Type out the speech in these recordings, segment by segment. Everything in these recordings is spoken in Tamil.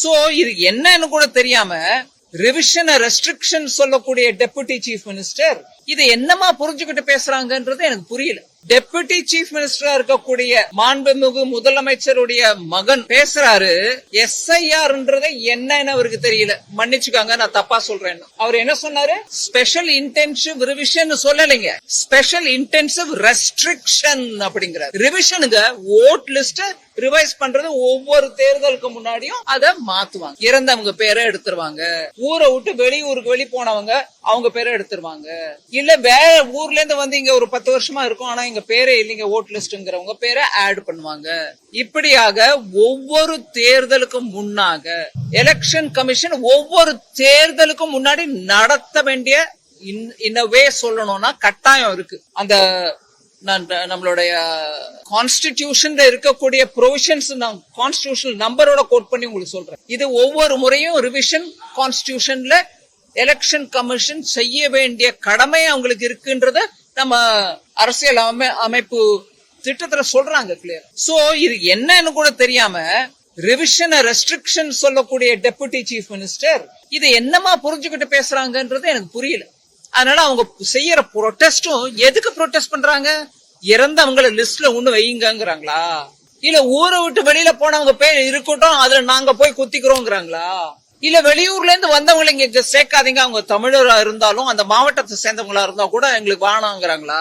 சோ இது என்னன்னு கூட தெரியாம ரிவிஷன் ரெஸ்ட்ரிக்ஷன் சொல்லக்கூடிய டெபுட்டி சீஃப் மினிஸ்டர் இது என்னமா புரிஞ்சுக்கிட்டு பேசுறாங்கன்றது எனக்கு புரியல. டெபுட்டி சீஃப் மினிஸ்டரா இருக்கக்கூடிய மாண்புமிகு முதலமைச்சருடைய மகன் பேசுறாரு. எஸ்ஐஆர்ன்றது என்னன்னு அவருக்கு தெரியல. மன்னிச்சுக்காங்க நான் தப்பா சொல்றேன் அவர் என்ன சொன்னாரு? ஸ்பெஷல் இன்டென்சிவ் ரிவிஷன் சொல்லலைங்க. ஸ்பெஷல் இன்டென்சிவ் ரெஸ்ட்ரிக்ஷன் அப்படிங்கிறார். ரிவிஷனுங்க ஓட் லிஸ்ட் ரிவைஸ் பண்றது ஒவ்வொரு தேர்தலுக்கு முன்னாடியும் அதை மாத்துவாங்க. இறந்தவங்க பேரை எடுத்துருவாங்க. ஊரை விட்டு வெளியூருக்கு வெளி போனவங்க அவங்க பேரை எடுத்துருவாங்க. இல்ல வேற ஊர்ல இருந்து வந்து இங்க ஒரு பத்து வருஷமா இருக்கும் ஆனா இங்க பேரே இல்லைங்க ஓட் லிஸ்ட்ங்கிறவங்க பேரை ஆட் பண்ணுவாங்க. இப்படியாக ஒவ்வொரு தேர்தலுக்கும் முன்னாக எலெக்ஷன் கமிஷன் ஒவ்வொரு தேர்தலுக்கும் முன்னாடி நடத்த வேண்டிய இன்னவே சொல்லணும்னா கட்டாயம் இருக்கு. அந்த நம்மளுடைய கான்ஸ்டிடியூஷன்ல இருக்கக்கூடிய ப்ரொவிஷன்ஸ் நான் கான்ஸ்டிடியூஷனல் நம்பரோட கோட் பண்ணி உங்களுக்கு சொல்றேன். இது ஒவ்வொரு முறையும் ரிவிஷன் கான்ஸ்டிடியூஷன்ல எலெக்ஷன் கமிஷன் செய்ய வேண்டிய கடமை அவங்களுக்கு இருக்குன்றத நம்ம அரசியல் அமை அமைப்பு திட்டத்துல சொல்றாங்க கிளியர் சோ இது என்னன்னு கூட தெரியாம ரிவிஷன் ரெஸ்ட்ரிக்ஷன் சொல்லக்கூடிய டெபுட்டி சீஃப் மினிஸ்டர் இது என்னமா புரிஞ்சுக்கிட்டு பேசுறாங்கன்றது எனக்கு புரியல. அதனால அவங்க செய்யற ப்ரொட்டஸ்டும் எதுக்கு ப்ரொட்டஸ்ட் பண்றாங்க? இறந்தவங்கள லிஸ்ட்ல ஒண்ணு வையுங்கிறாங்களா இல்ல ஊரை விட்டு வெளியில போனவங்க பேர் இருக்கட்டும் அதுல நாங்க போய் குத்திக்கிறோங்கிறாங்களா? இல்ல வெளியூர்ல இருந்து வந்தவங்களை இங்க சேர்க்காதீங்க. அவங்க தமிழரா இருந்தாலும் அந்த மாவட்டத்தை சேர்ந்தவங்களா இருந்தா கூட எங்களுக்கு வானாங்கிறாங்களா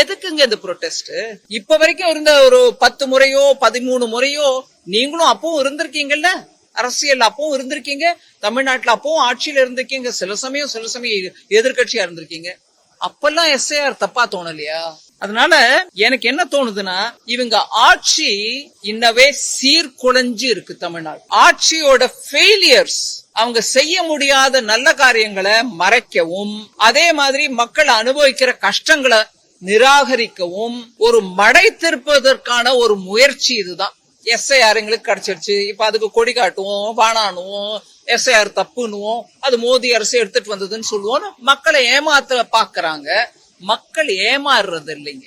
எதுக்குங்க இந்த ப்ரொட்டஸ்ட் இப்ப வரைக்கும் இருந்த ஒரு பத்து முறையோ பதிமூணு முறையோ நீங்களும் அப்பவும் இருந்திருக்கீங்கல்ல? அரசியல் அப்பவும் இருந்திருக்கீங்க. தமிழ்நாட்டுல அப்பவும் ஆட்சியில இருந்திருக்கீங்க. சில சமயம் சில சமயம் எதிர்கட்சியா இருந்திருக்கீங்க. அப்பெல்லாம் எஸ்ஐஆர் தப்பா தோணலையா? அதனால எனக்கு என்ன தோணுதுன்னா இவங்க ஆட்சி இன்னவே சீர்குலைஞ்சு இருக்கு தமிழ்நாடு. ஆட்சியோட ஃபெயிலியர்ஸ் அவங்க செய்ய முடியாத நல்ல காரியங்களை மறைக்கவும் அதே மாதிரி மக்கள் அனுபவிக்கிற கஷ்டங்களை நிராகரிக்கவும் ஒரு மடை திருப்பதற்கான ஒரு முயற்சி இதுதான். எஸ்ஐஆர் எங்களுக்கு கிடைச்சிருச்சு. இப்ப அதுக்கு கொடி காட்டுவோம் வானானுவோம் எஸ்ஐஆர் தப்புன்னுவோம். அது மோடி அரசு எடுத்துட்டு வந்ததுன்னு சொல்லுவோம் மக்களை ஏமாத்த பாக்குறாங்க. மக்கள் ஏமாறுறது இல்லைங்க.